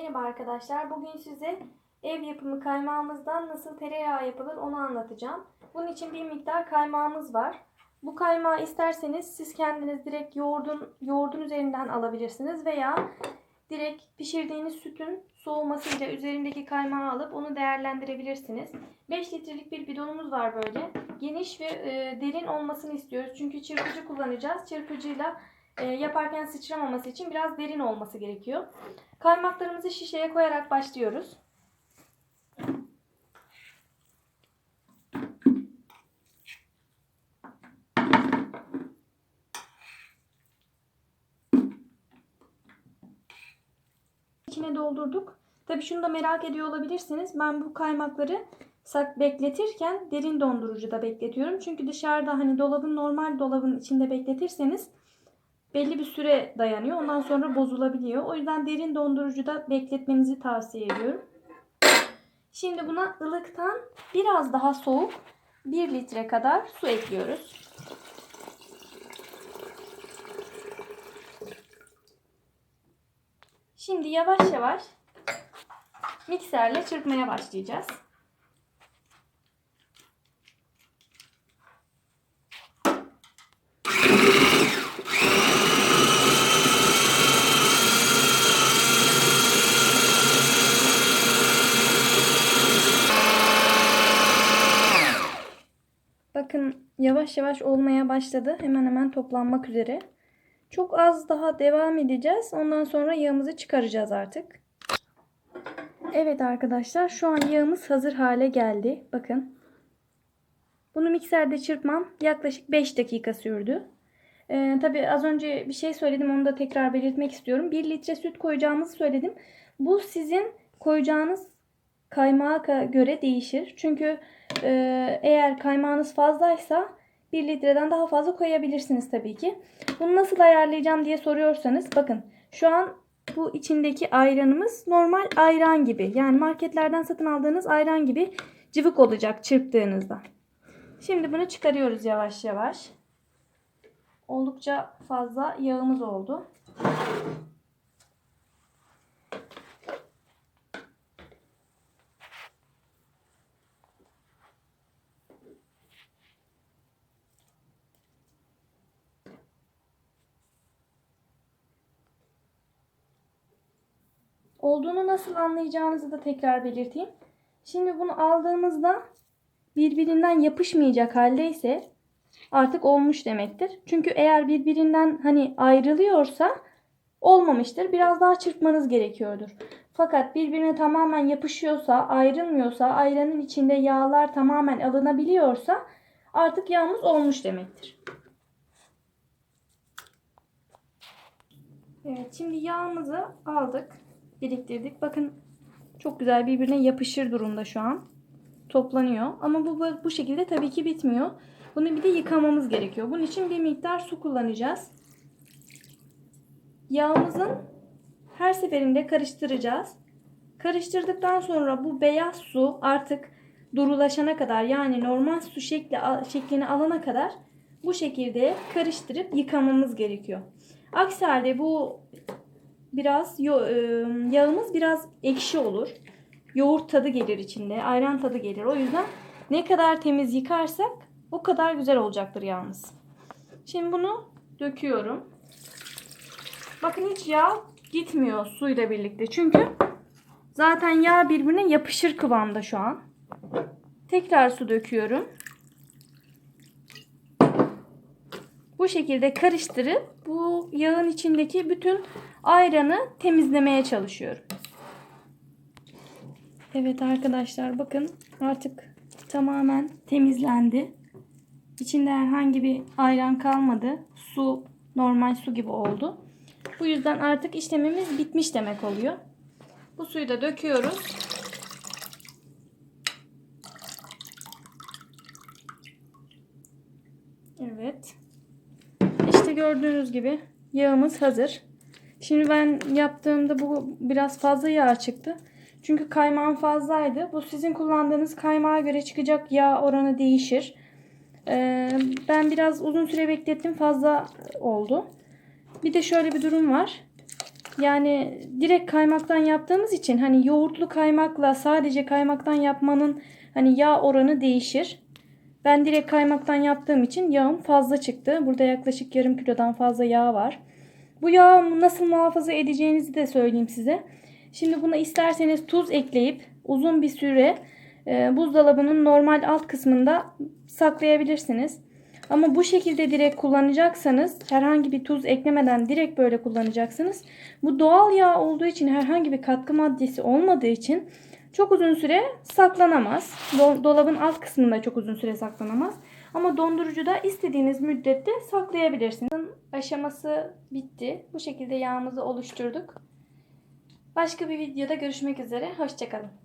Merhaba arkadaşlar. Bugün size ev yapımı kaymağımızdan nasıl tereyağı yapılır onu anlatacağım. Bunun için bir miktar kaymağımız var. Bu kaymağı isterseniz siz kendiniz direkt yoğurdun, yoğurdun üzerinden alabilirsiniz veya direkt pişirdiğiniz sütün soğumasıyla üzerindeki kaymağı alıp onu değerlendirebilirsiniz. 5 litrelik bir bidonumuz var böyle. Geniş ve e, derin olmasını istiyoruz. Çünkü çırpıcı kullanacağız. Çırpıcıyla e, yaparken sıçramaması için biraz derin olması gerekiyor. Kaymaklarımızı şişeye koyarak başlıyoruz. İçine doldurduk. Tabii şunu da merak ediyor olabilirsiniz. Ben bu kaymakları bekletirken derin dondurucuda bekletiyorum. Çünkü dışarıda hani dolabın normal dolabın içinde bekletirseniz belli bir süre dayanıyor. Ondan sonra bozulabiliyor. O yüzden derin dondurucuda bekletmenizi tavsiye ediyorum. Şimdi buna ılıktan biraz daha soğuk 1 litre kadar su ekliyoruz. Şimdi yavaş yavaş mikserle çırpmaya başlayacağız. Bakın yavaş yavaş olmaya başladı. Hemen hemen toplanmak üzere. Çok az daha devam edeceğiz. Ondan sonra yağımızı çıkaracağız artık. Evet arkadaşlar şu an yağımız hazır hale geldi. Bakın. Bunu mikserde çırpmam yaklaşık 5 dakika sürdü. Ee, tabii az önce bir şey söyledim onu da tekrar belirtmek istiyorum. 1 litre süt koyacağımızı söyledim. Bu sizin koyacağınız kaymağa göre değişir. Çünkü e, eğer kaymağınız fazlaysa 1 litreden daha fazla koyabilirsiniz tabii ki. Bunu nasıl ayarlayacağım diye soruyorsanız bakın şu an bu içindeki ayranımız normal ayran gibi. Yani marketlerden satın aldığınız ayran gibi cıvık olacak çırptığınızda. Şimdi bunu çıkarıyoruz yavaş yavaş. Oldukça fazla yağımız oldu. Olduğunu nasıl anlayacağınızı da tekrar belirteyim. Şimdi bunu aldığımızda birbirinden yapışmayacak haldeyse artık olmuş demektir. Çünkü eğer birbirinden hani ayrılıyorsa olmamıştır. Biraz daha çırpmanız gerekiyordur. Fakat birbirine tamamen yapışıyorsa, ayrılmıyorsa, ayranın içinde yağlar tamamen alınabiliyorsa artık yağımız olmuş demektir. Evet, şimdi yağımızı aldık biriktirdik. Bakın çok güzel birbirine yapışır durumda şu an. Toplanıyor. Ama bu bu şekilde tabii ki bitmiyor. Bunu bir de yıkamamız gerekiyor. Bunun için bir miktar su kullanacağız. Yağımızın her seferinde karıştıracağız. Karıştırdıktan sonra bu beyaz su artık durulaşana kadar yani normal su şekli şeklini alana kadar bu şekilde karıştırıp yıkamamız gerekiyor. Aksi halde bu biraz yağımız biraz ekşi olur. Yoğurt tadı gelir içinde, ayran tadı gelir. O yüzden ne kadar temiz yıkarsak o kadar güzel olacaktır yağımız. Şimdi bunu döküyorum. Bakın hiç yağ gitmiyor suyla birlikte. Çünkü zaten yağ birbirine yapışır kıvamda şu an. Tekrar su döküyorum. Bu şekilde karıştırıp bu yağın içindeki bütün ayranı temizlemeye çalışıyorum. Evet arkadaşlar bakın artık tamamen temizlendi. İçinde herhangi bir ayran kalmadı. Su normal su gibi oldu. Bu yüzden artık işlemimiz bitmiş demek oluyor. Bu suyu da döküyoruz. Evet. İşte gördüğünüz gibi yağımız hazır. Şimdi ben yaptığımda bu biraz fazla yağ çıktı. Çünkü kaymağım fazlaydı. Bu sizin kullandığınız kaymağa göre çıkacak yağ oranı değişir. Ee, ben biraz uzun süre beklettim. Fazla oldu. Bir de şöyle bir durum var. Yani direkt kaymaktan yaptığımız için hani yoğurtlu kaymakla sadece kaymaktan yapmanın hani yağ oranı değişir. Ben direkt kaymaktan yaptığım için yağım fazla çıktı. Burada yaklaşık yarım kilodan fazla yağ var. Bu yağı nasıl muhafaza edeceğinizi de söyleyeyim size. Şimdi buna isterseniz tuz ekleyip uzun bir süre e, buzdolabının normal alt kısmında saklayabilirsiniz. Ama bu şekilde direkt kullanacaksanız herhangi bir tuz eklemeden direkt böyle kullanacaksınız. Bu doğal yağ olduğu için herhangi bir katkı maddesi olmadığı için çok uzun süre saklanamaz. Do- dolabın alt kısmında çok uzun süre saklanamaz. Ama dondurucuda istediğiniz müddette saklayabilirsiniz. Aşaması bitti. Bu şekilde yağımızı oluşturduk. Başka bir videoda görüşmek üzere. Hoşçakalın.